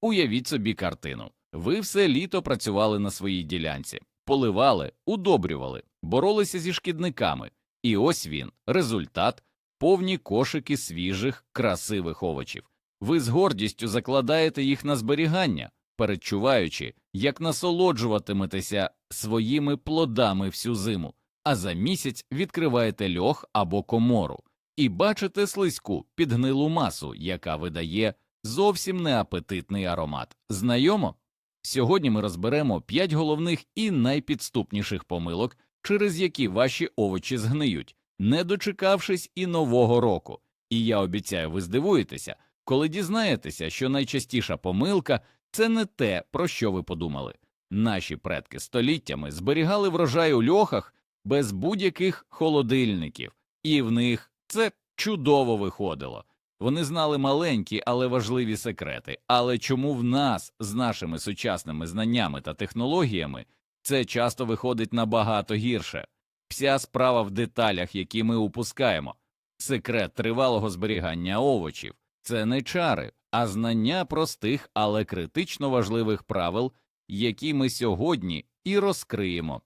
Уявіть собі картину. Ви все літо працювали на своїй ділянці, поливали, удобрювали, боролися зі шкідниками. І ось він, результат повні кошики свіжих, красивих овочів. Ви з гордістю закладаєте їх на зберігання, передчуваючи, як насолоджуватиметеся своїми плодами всю зиму, а за місяць відкриваєте льох або комору і бачите слизьку підгнилу масу, яка видає зовсім неапетитний аромат. Знайомо? Сьогодні ми розберемо 5 головних і найпідступніших помилок, через які ваші овочі згниють, не дочекавшись і нового року. І я обіцяю, ви здивуєтеся, коли дізнаєтеся, що найчастіша помилка це не те, про що ви подумали. Наші предки століттями зберігали врожай у льохах без будь-яких холодильників, і в них це чудово виходило. Вони знали маленькі, але важливі секрети. Але чому в нас з нашими сучасними знаннями та технологіями це часто виходить набагато гірше? Вся справа в деталях, які ми упускаємо. Секрет тривалого зберігання овочів це не чари, а знання простих, але критично важливих правил, які ми сьогодні і розкриємо.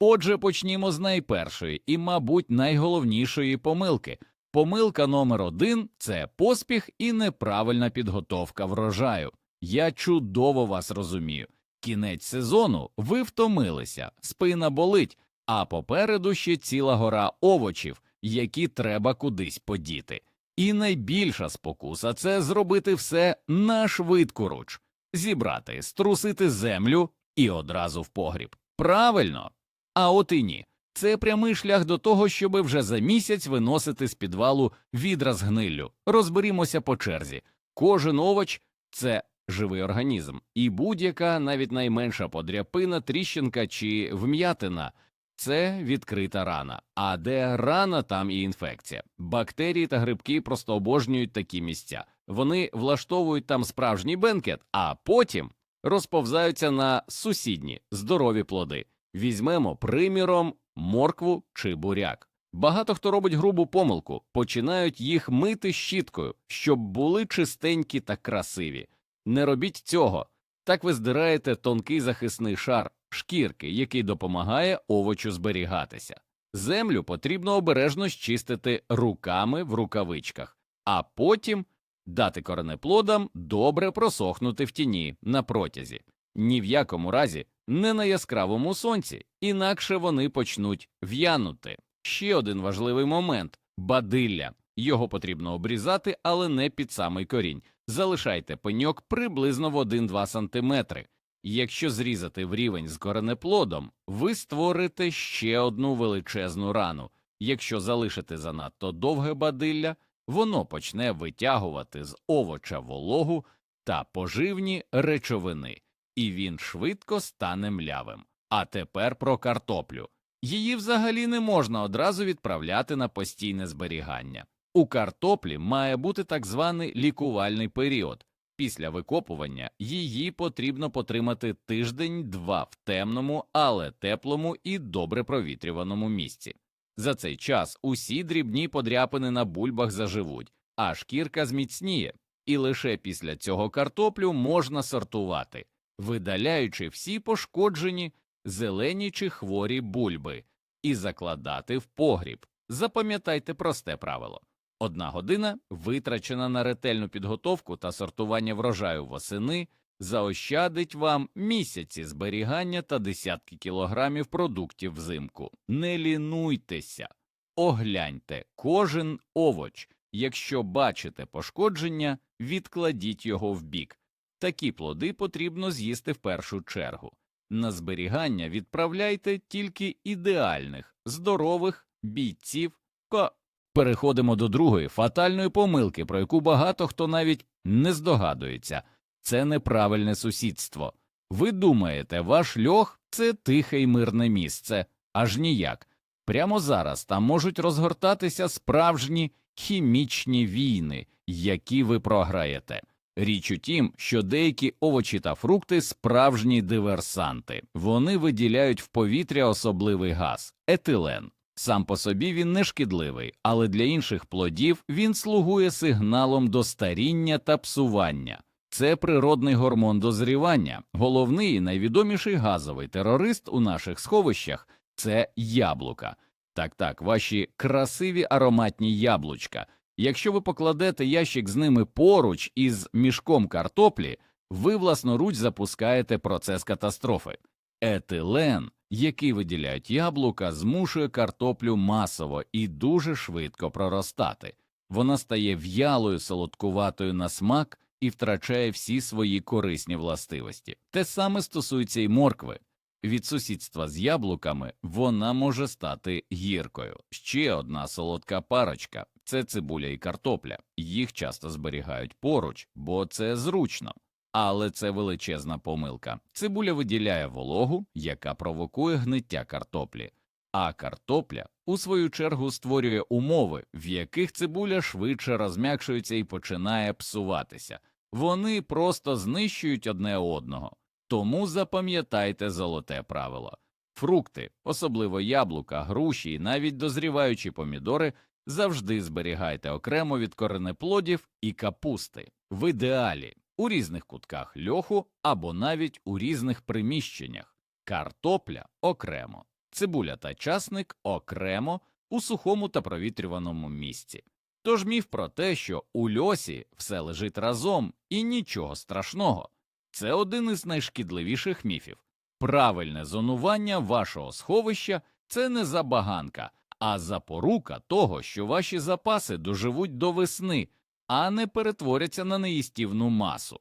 Отже, почнімо з найпершої і, мабуть, найголовнішої помилки. Помилка номер один це поспіх і неправильна підготовка врожаю. Я чудово вас розумію. Кінець сезону ви втомилися, спина болить, а попереду ще ціла гора овочів, які треба кудись подіти. І найбільша спокуса це зробити все на швидку руч, зібрати, струсити землю і одразу в погріб. Правильно? А от і ні. Це прямий шлях до того, щоби вже за місяць виносити з підвалу відра з гниллю. Розберімося по черзі. Кожен овоч це живий організм, і будь-яка навіть найменша подряпина, тріщинка чи вм'ятина це відкрита рана. А де рана, там і інфекція. Бактерії та грибки просто обожнюють такі місця. Вони влаштовують там справжній бенкет, а потім розповзаються на сусідні здорові плоди. Візьмемо приміром моркву чи буряк. Багато хто робить грубу помилку, починають їх мити щіткою, щоб були чистенькі та красиві. Не робіть цього. Так ви здираєте тонкий захисний шар шкірки, який допомагає овочу зберігатися. Землю потрібно обережно щистити руками в рукавичках, а потім дати коренеплодам добре просохнути в тіні на протязі. Ні в якому разі не на яскравому сонці, інакше вони почнуть в'янути. Ще один важливий момент бадилля. Його потрібно обрізати, але не під самий корінь. Залишайте пеньок приблизно в 1-2 см. Якщо зрізати в рівень з коренеплодом, ви створите ще одну величезну рану. Якщо залишите занадто довге бадилля, воно почне витягувати з овоча вологу та поживні речовини і він швидко стане млявим. А тепер про картоплю. Її взагалі не можна одразу відправляти на постійне зберігання. У картоплі має бути так званий лікувальний період. Після викопування її потрібно потримати тиждень-два в темному, але теплому і добре провітрюваному місці. За цей час усі дрібні подряпини на бульбах заживуть, а шкірка зміцніє, і лише після цього картоплю можна сортувати видаляючи всі пошкоджені зелені чи хворі бульби, і закладати в погріб. Запам'ятайте просте правило одна година, витрачена на ретельну підготовку та сортування врожаю восени, заощадить вам місяці зберігання та десятки кілограмів продуктів взимку. Не лінуйтеся, огляньте кожен овоч. Якщо бачите пошкодження, відкладіть його в бік. Такі плоди потрібно з'їсти в першу чергу. На зберігання відправляйте тільки ідеальних, здорових бійців. Ко... Переходимо до другої фатальної помилки, про яку багато хто навіть не здогадується це неправильне сусідство. Ви думаєте, ваш льох це тихе й мирне місце, аж ніяк. Прямо зараз там можуть розгортатися справжні хімічні війни, які ви програєте. Річ у тім, що деякі овочі та фрукти справжні диверсанти, вони виділяють в повітря особливий газ етилен. Сам по собі він не шкідливий, але для інших плодів він слугує сигналом до старіння та псування. Це природний гормон дозрівання. Головний і найвідоміший газовий терорист у наших сховищах це яблука. Так, так, ваші красиві ароматні яблучка. Якщо ви покладете ящик з ними поруч із мішком картоплі, ви власноруч запускаєте процес катастрофи. Етилен, який виділяють яблука, змушує картоплю масово і дуже швидко проростати. Вона стає в'ялою, солодкуватою на смак і втрачає всі свої корисні властивості. Те саме стосується і моркви. Від сусідства з яблуками вона може стати гіркою. Ще одна солодка парочка це цибуля і картопля. Їх часто зберігають поруч, бо це зручно. Але це величезна помилка. Цибуля виділяє вологу, яка провокує гниття картоплі, а картопля, у свою чергу, створює умови, в яких цибуля швидше розм'якшується і починає псуватися. Вони просто знищують одне одного. Тому запам'ятайте золоте правило. Фрукти, особливо яблука, груші і навіть дозріваючі помідори, завжди зберігайте окремо від коренеплодів і капусти, в ідеалі у різних кутках льоху або навіть у різних приміщеннях, картопля окремо, цибуля та часник окремо у сухому та провітрюваному місці. Тож міф про те, що у льосі все лежить разом і нічого страшного, це один із найшкідливіших міфів. Правильне зонування вашого сховища це не забаганка, а запорука того, що ваші запаси доживуть до весни, а не перетворяться на неїстівну масу.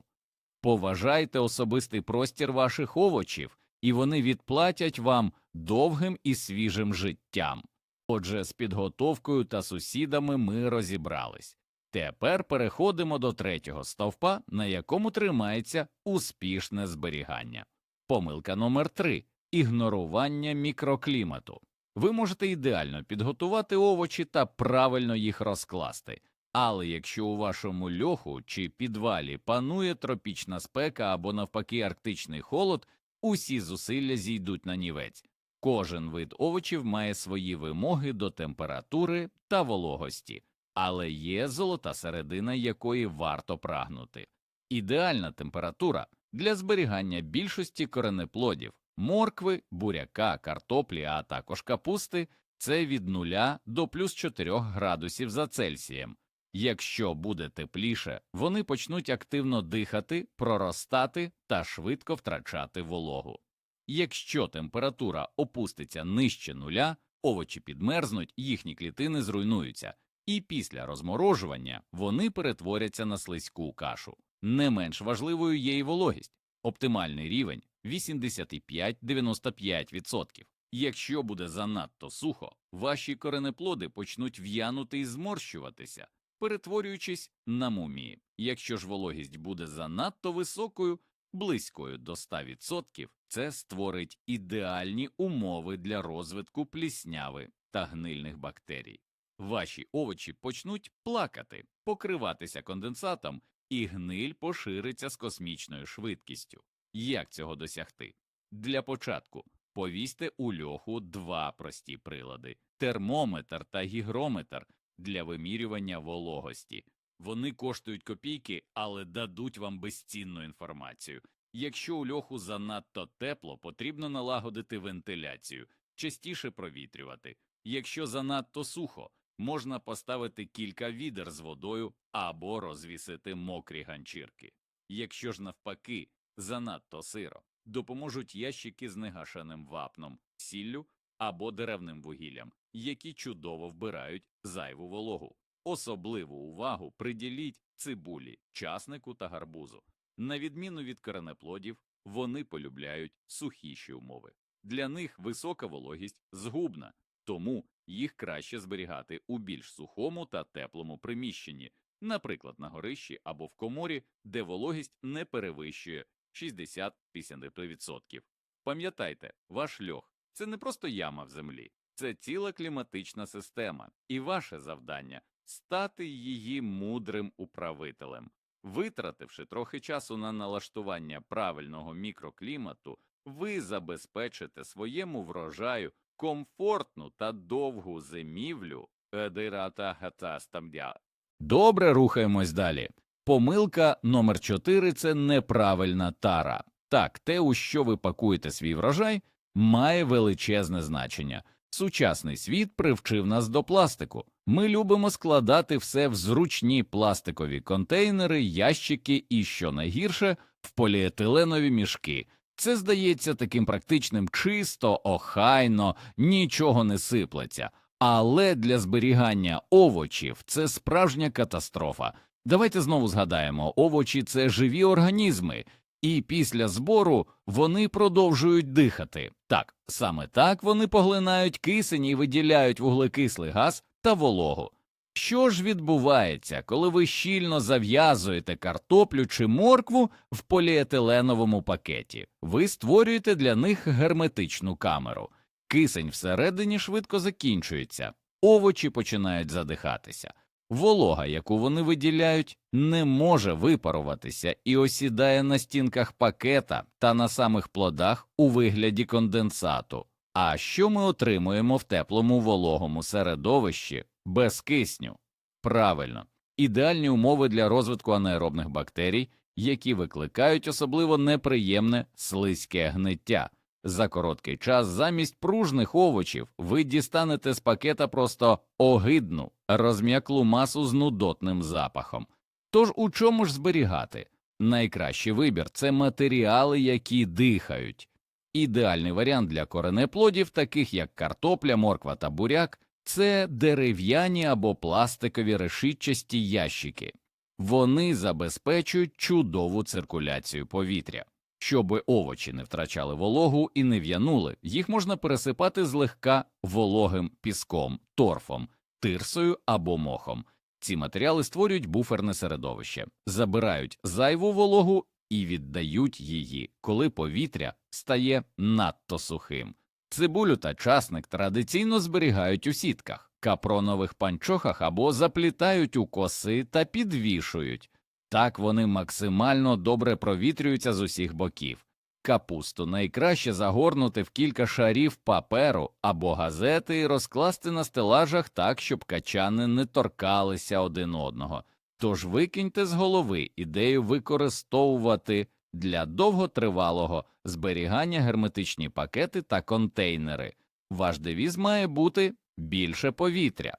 Поважайте особистий простір ваших овочів, і вони відплатять вам довгим і свіжим життям. Отже, з підготовкою та сусідами ми розібрались. Тепер переходимо до третього стовпа, на якому тримається успішне зберігання. Помилка номер 3 ігнорування мікроклімату. Ви можете ідеально підготувати овочі та правильно їх розкласти, але якщо у вашому льоху чи підвалі панує тропічна спека або навпаки арктичний холод, усі зусилля зійдуть на нівець. Кожен вид овочів має свої вимоги до температури та вологості, але є золота середина, якої варто прагнути. Ідеальна температура для зберігання більшості коренеплодів, моркви, буряка, картоплі, а також капусти це від 0 до плюс 4 градусів за Цельсієм. Якщо буде тепліше, вони почнуть активно дихати, проростати та швидко втрачати вологу. Якщо температура опуститься нижче нуля, овочі підмерзнуть, їхні клітини зруйнуються, і після розморожування вони перетворяться на слизьку кашу. Не менш важливою є і вологість. Оптимальний рівень 85-95%. Якщо буде занадто сухо, ваші коренеплоди почнуть в'янути і зморщуватися, перетворюючись на мумії. Якщо ж вологість буде занадто високою, близькою до 100%, це створить ідеальні умови для розвитку плісняви та гнильних бактерій. Ваші овочі почнуть плакати, покриватися конденсатом, і гниль пошириться з космічною швидкістю. Як цього досягти? Для початку повісьте у льоху два прості прилади термометр та гігрометр для вимірювання вологості. Вони коштують копійки, але дадуть вам безцінну інформацію. Якщо у льоху занадто тепло, потрібно налагодити вентиляцію, частіше провітрювати. Якщо занадто сухо, можна поставити кілька відер з водою або розвісити мокрі ганчірки. Якщо ж навпаки занадто сиро, допоможуть ящики з негашеним вапном, сіллю або деревним вугіллям, які чудово вбирають зайву вологу. Особливу увагу приділіть цибулі, часнику та гарбузу. На відміну від коренеплодів, вони полюбляють сухіші умови. Для них висока вологість згубна, тому їх краще зберігати у більш сухому та теплому приміщенні, наприклад, на горищі або в коморі, де вологість не перевищує 60-50%. Пам'ятайте, ваш льох це не просто яма в землі, це ціла кліматична система, і ваше завдання стати її мудрим управителем. Витративши трохи часу на налаштування правильного мікроклімату, ви забезпечите своєму врожаю комфортну та довгу зимівлю. Едирата гатастамдя. Добре, рухаємось далі. Помилка номер 4 – це неправильна тара. Так, те, у що ви пакуєте свій врожай, має величезне значення. Сучасний світ привчив нас до пластику. Ми любимо складати все в зручні пластикові контейнери, ящики і, що найгірше, в поліетиленові мішки. Це здається таким практичним чисто, охайно, нічого не сиплеться. Але для зберігання овочів це справжня катастрофа. Давайте знову згадаємо, овочі це живі організми, і після збору вони продовжують дихати. Так, саме так вони поглинають кисень і виділяють вуглекислий газ та вологу. Що ж відбувається, коли ви щільно зав'язуєте картоплю чи моркву в поліетиленовому пакеті? Ви створюєте для них герметичну камеру. Кисень всередині швидко закінчується, овочі починають задихатися. Волога, яку вони виділяють, не може випаруватися і осідає на стінках пакета та на самих плодах у вигляді конденсату. А що ми отримуємо в теплому вологому середовищі без кисню? Правильно, ідеальні умови для розвитку анаеробних бактерій, які викликають особливо неприємне слизьке гниття. За короткий час замість пружних овочів ви дістанете з пакета просто огидну, розм'яклу масу з нудотним запахом. Тож у чому ж зберігати? Найкращий вибір це матеріали, які дихають. Ідеальний варіант для коренеплодів, таких як картопля, морква та буряк, це дерев'яні або пластикові решітчасті ящики. Вони забезпечують чудову циркуляцію повітря. Щоби овочі не втрачали вологу і не в'янули, їх можна пересипати злегка вологим піском, торфом, тирсою або мохом. Ці матеріали створюють буферне середовище, забирають зайву вологу і віддають її, коли повітря стає надто сухим. Цибулю та часник традиційно зберігають у сітках, капронових панчохах або заплітають у коси та підвішують. Так вони максимально добре провітрюються з усіх боків. Капусту найкраще загорнути в кілька шарів паперу або газети і розкласти на стелажах так, щоб качани не торкалися один одного. Тож викиньте з голови ідею використовувати для довготривалого зберігання герметичні пакети та контейнери. Ваш девіз має бути більше повітря.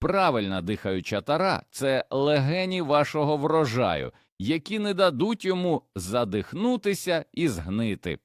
Правильна дихаюча тара це легені вашого врожаю, які не дадуть йому задихнутися і згнити.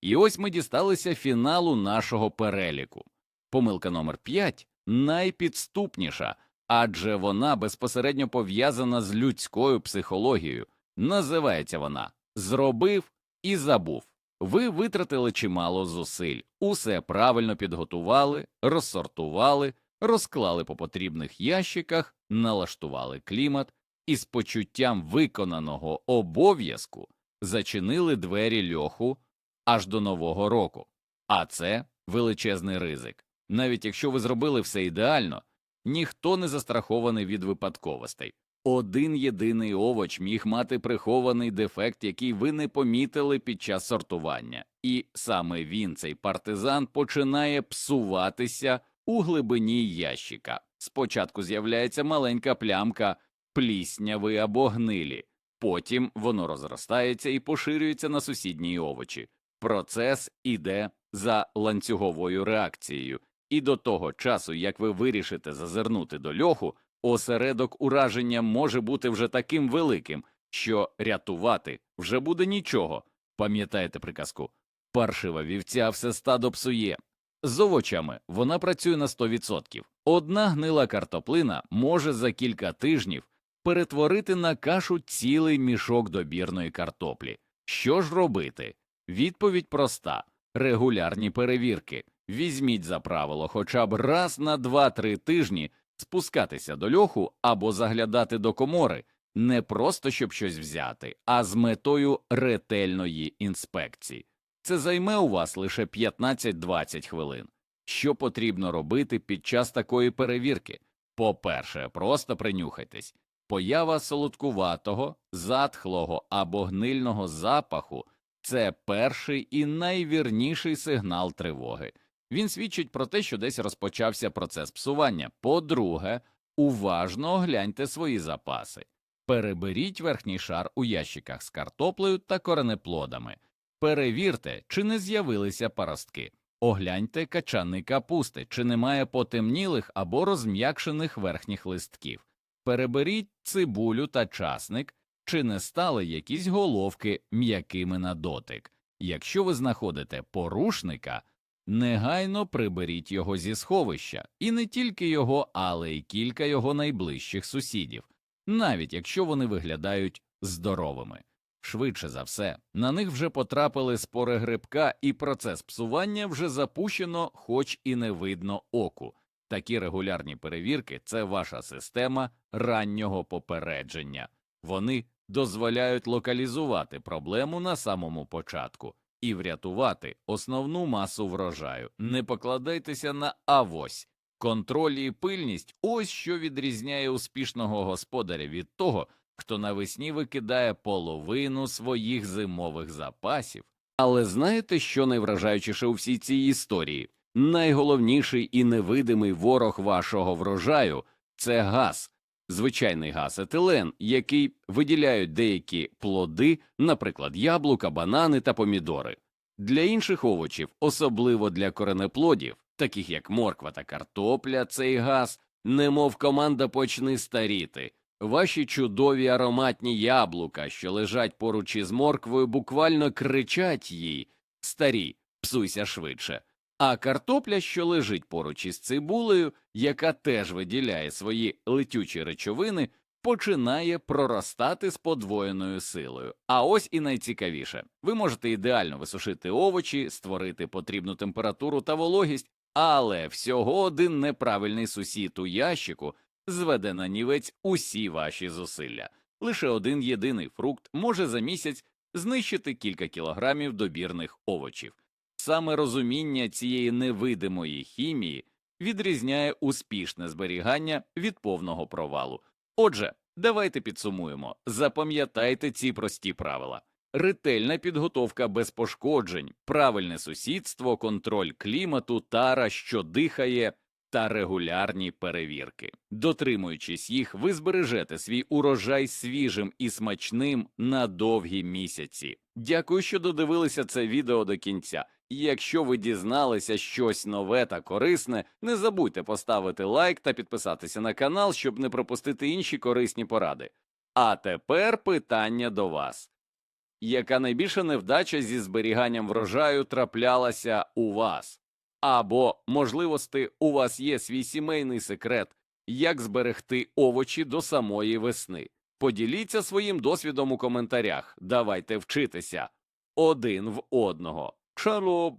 І ось ми дісталися фіналу нашого переліку. Помилка номер 5 найпідступніша, адже вона безпосередньо пов'язана з людською психологією. Називається вона Зробив і забув. Ви витратили чимало зусиль, усе правильно підготували, розсортували розклали по потрібних ящиках, налаштували клімат і з почуттям виконаного обов'язку зачинили двері льоху аж до Нового року. А це величезний ризик. Навіть якщо ви зробили все ідеально, ніхто не застрахований від випадковостей. Один єдиний овоч міг мати прихований дефект, який ви не помітили під час сортування, і саме він, цей партизан, починає псуватися у глибині ящика. Спочатку з'являється маленька плямка плісняви або гнилі, потім воно розростається і поширюється на сусідні овочі. Процес іде за ланцюговою реакцією, і до того часу, як ви вирішите зазирнути до льоху, осередок ураження може бути вже таким великим, що рятувати вже буде нічого. Пам'ятаєте приказку? Паршива вівця все стадо псує. З овочами вона працює на 100%. Одна гнила картоплина може за кілька тижнів перетворити на кашу цілий мішок добірної картоплі. Що ж робити? Відповідь проста регулярні перевірки. Візьміть за правило хоча б раз на 2-3 тижні спускатися до льоху або заглядати до комори, не просто щоб щось взяти, а з метою ретельної інспекції. Це займе у вас лише 15-20 хвилин. Що потрібно робити під час такої перевірки? По-перше, просто принюхайтесь. Поява солодкуватого, затхлого або гнильного запаху це перший і найвірніший сигнал тривоги. Він свідчить про те, що десь розпочався процес псування. По-друге, уважно огляньте свої запаси. Переберіть верхній шар у ящиках з картоплею та коренеплодами. Перевірте, чи не з'явилися паростки. Огляньте качани капусти, чи немає потемнілих або розм'якшених верхніх листків. Переберіть цибулю та часник, чи не стали якісь головки м'якими на дотик. Якщо ви знаходите порушника, негайно приберіть його зі сховища, і не тільки його, але й кілька його найближчих сусідів, навіть якщо вони виглядають здоровими. Швидше за все, на них вже потрапили спори грибка, і процес псування вже запущено, хоч і не видно оку. Такі регулярні перевірки це ваша система раннього попередження. Вони дозволяють локалізувати проблему на самому початку і врятувати основну масу врожаю. Не покладайтеся на авось. Контроль і пильність ось що відрізняє успішного господаря від того, хто навесні викидає половину своїх зимових запасів. Але знаєте, що найвражаючіше у всій цій історії? Найголовніший і невидимий ворог вашого врожаю це газ, звичайний газ етилен, який виділяють деякі плоди, наприклад, яблука, банани та помідори. Для інших овочів, особливо для коренеплодів, таких як морква та картопля, цей газ, немов команда почни старіти. Ваші чудові ароматні яблука, що лежать поруч із морквою, буквально кричать їй старі, псуйся швидше. А картопля, що лежить поруч із цибулею, яка теж виділяє свої летючі речовини, починає проростати з подвоєною силою. А ось і найцікавіше ви можете ідеально висушити овочі, створити потрібну температуру та вологість, але всього один неправильний сусід у ящику зведе на нівець усі ваші зусилля. Лише один єдиний фрукт може за місяць знищити кілька кілограмів добірних овочів. Саме розуміння цієї невидимої хімії відрізняє успішне зберігання від повного провалу. Отже, давайте підсумуємо, запам'ятайте ці прості правила. Ретельна підготовка без пошкоджень, правильне сусідство, контроль клімату, тара, що дихає, та регулярні перевірки. Дотримуючись їх, ви збережете свій урожай свіжим і смачним на довгі місяці. Дякую, що додивилися це відео до кінця. Якщо ви дізналися щось нове та корисне, не забудьте поставити лайк та підписатися на канал, щоб не пропустити інші корисні поради. А тепер питання до вас. Яка найбільша невдача зі зберіганням врожаю траплялася у вас? Або, можливості, у вас є свій сімейний секрет, як зберегти овочі до самої весни. Поділіться своїм досвідом у коментарях. Давайте вчитися один в одного. Trouble.